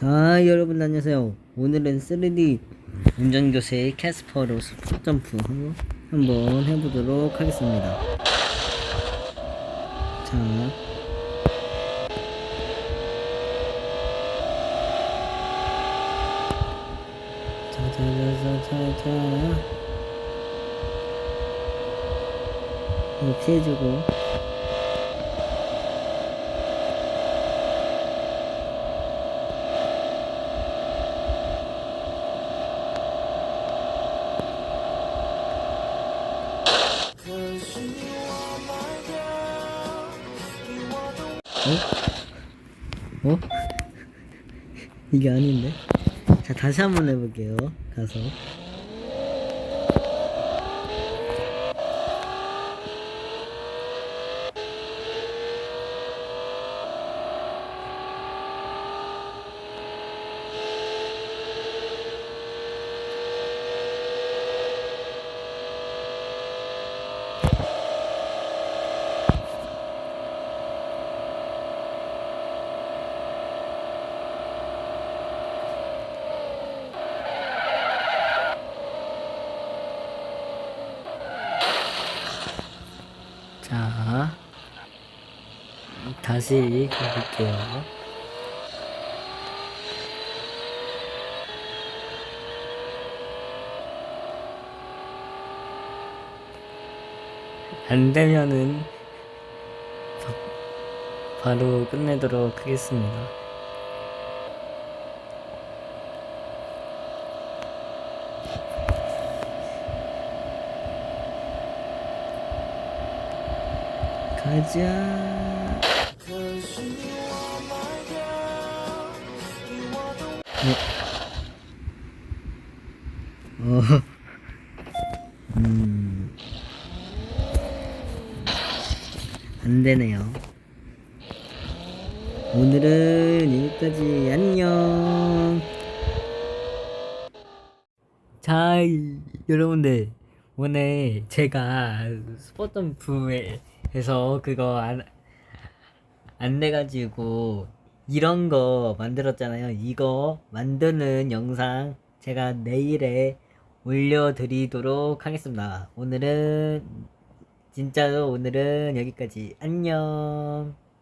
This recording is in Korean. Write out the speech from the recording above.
자 여러분 안녕하세요. 오늘은 3D 운전교실 캐스퍼로 스포점프 한번 해보도록 하겠습니다. 자. 자자자자자자. 이거 피해주고 어? 어? 이게 아닌데? 자 다시 한번 해볼게요 가서 자 다시 가볼게요 안 되면은 바, 바로 끝내도록 하겠습니다. 가자. 어. 어. 음. 안 되네요. 오늘은 여기까지 안녕. 자, 이- 여러분들 오늘 제가 스포점프에 서 그거 안, 안 돼가지고 이런 거 만들었잖아요. 이거 만드는 영상 제가 내일에 올려드리도록 하겠습니다. 오늘은 진짜로 오늘은 여기까지 안녕.